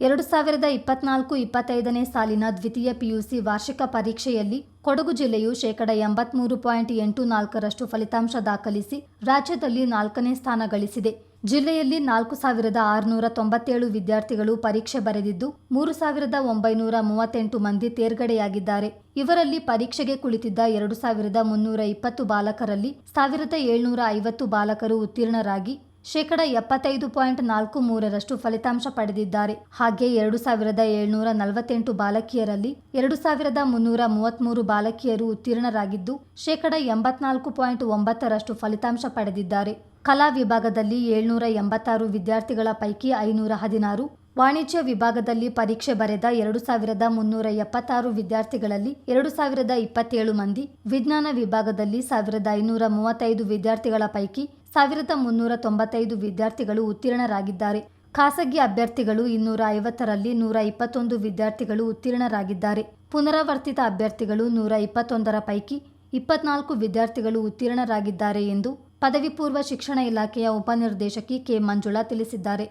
ಎರಡು ಸಾವಿರದ ಇಪ್ಪತ್ನಾಲ್ಕು ಇಪ್ಪತ್ತೈದನೇ ಸಾಲಿನ ದ್ವಿತೀಯ ಪಿಯುಸಿ ವಾರ್ಷಿಕ ಪರೀಕ್ಷೆಯಲ್ಲಿ ಕೊಡಗು ಜಿಲ್ಲೆಯು ಶೇಕಡ ಎಂಬತ್ಮೂರು ಪಾಯಿಂಟ್ ಎಂಟು ನಾಲ್ಕರಷ್ಟು ಫಲಿತಾಂಶ ದಾಖಲಿಸಿ ರಾಜ್ಯದಲ್ಲಿ ನಾಲ್ಕನೇ ಸ್ಥಾನ ಗಳಿಸಿದೆ. ಜಿಲ್ಲೆಯಲ್ಲಿ ನಾಲ್ಕು ಸಾವಿರದ ಆರುನೂರ ತೊಂಬತ್ತೇಳು ವಿದ್ಯಾರ್ಥಿಗಳು ಪರೀಕ್ಷೆ ಬರೆದಿದ್ದು, ಮೂರು ಸಾವಿರದ ಒಂಬೈನೂರ ಮೂವತ್ತೆಂಟು ಮಂದಿ ತೇರ್ಗಡೆಯಾಗಿದ್ದಾರೆ. ಇವರಲ್ಲಿ ಪರೀಕ್ಷೆಗೆ ಕುಳಿತಿದ್ದ ಎರಡು ಸಾವಿರದ ಮುನ್ನೂರ ಇಪ್ಪತ್ತು ಬಾಲಕರಲ್ಲಿ ಸಾವಿರದ ಏಳ್ನೂರ ಐವತ್ತು ಬಾಲಕರು ಉತ್ತೀರ್ಣರಾಗಿ ಶೇಕಡ ಎಪ್ಪತ್ತೈದು ಪಾಯಿಂಟ್ ನಾಲ್ಕು ಮೂರರಷ್ಟು ಫಲಿತಾಂಶ ಪಡೆದಿದ್ದಾರೆ. ಹಾಗೆ ಎರಡು ಸಾವಿರದ ಏಳ್ನೂರ ನಲವತ್ತೆಂಟು ಬಾಲಕಿಯರಲ್ಲಿ ಎರಡು ಸಾವಿರದ ಮುನ್ನೂರ ಮೂವತ್ತ್ಮೂರು ಬಾಲಕಿಯರು ಉತ್ತೀರ್ಣರಾಗಿದ್ದು ಶೇಕಡ ಎಂಬತ್ನಾಲ್ಕು ಪಾಯಿಂಟ್ ಒಂಬತ್ತರಷ್ಟು ಫಲಿತಾಂಶ ಪಡೆದಿದ್ದಾರೆ. ಕಲಾ ವಿಭಾಗದಲ್ಲಿ ಏಳ್ನೂರ ಎಂಬತ್ತಾರು ವಿದ್ಯಾರ್ಥಿಗಳ ಪೈಕಿ ಐನೂರ ಹದಿನಾರು, ವಾಣಿಜ್ಯ ವಿಭಾಗದಲ್ಲಿ ಪರೀಕ್ಷೆ ಬರೆದ ಎರಡು ಸಾವಿರದ ಮುನ್ನೂರ ಎಪ್ಪತ್ತಾರು ವಿದ್ಯಾರ್ಥಿಗಳಲ್ಲಿ ಎರಡು ಸಾವಿರದ ಇಪ್ಪತ್ತೇಳು ಮಂದಿ, ವಿಜ್ಞಾನ ವಿಭಾಗದಲ್ಲಿ ಸಾವಿರದ ಐನೂರ ಮೂವತ್ತೈದು ವಿದ್ಯಾರ್ಥಿಗಳ ಪೈಕಿ ಸಾವಿರದ ಮುನ್ನೂರ ತೊಂಬತ್ತೈದು ವಿದ್ಯಾರ್ಥಿಗಳು ಉತ್ತೀರ್ಣರಾಗಿದ್ದಾರೆ. ಖಾಸಗಿ ಅಭ್ಯರ್ಥಿಗಳು ಇನ್ನೂರ ಐವತ್ತರಲ್ಲಿ ನೂರ ಇಪ್ಪತ್ತೊಂದು ವಿದ್ಯಾರ್ಥಿಗಳು ಉತ್ತೀರ್ಣರಾಗಿದ್ದಾರೆ. ಪುನರಾವರ್ತಿತ ಅಭ್ಯರ್ಥಿಗಳು ನೂರ ಇಪ್ಪತ್ತೊಂದರ ಪೈಕಿ ಇಪ್ಪತ್ನಾಲ್ಕು ವಿದ್ಯಾರ್ಥಿಗಳು ಉತ್ತೀರ್ಣರಾಗಿದ್ದಾರೆ ಎಂದು ಪದವಿ ಪೂರ್ವ ಶಿಕ್ಷಣ ಇಲಾಖೆಯ ಉಪನಿರ್ದೇಶಕಿ ಕೆ ಮಂಜುಳಾ ತಿಳಿಸಿದ್ದಾರೆ.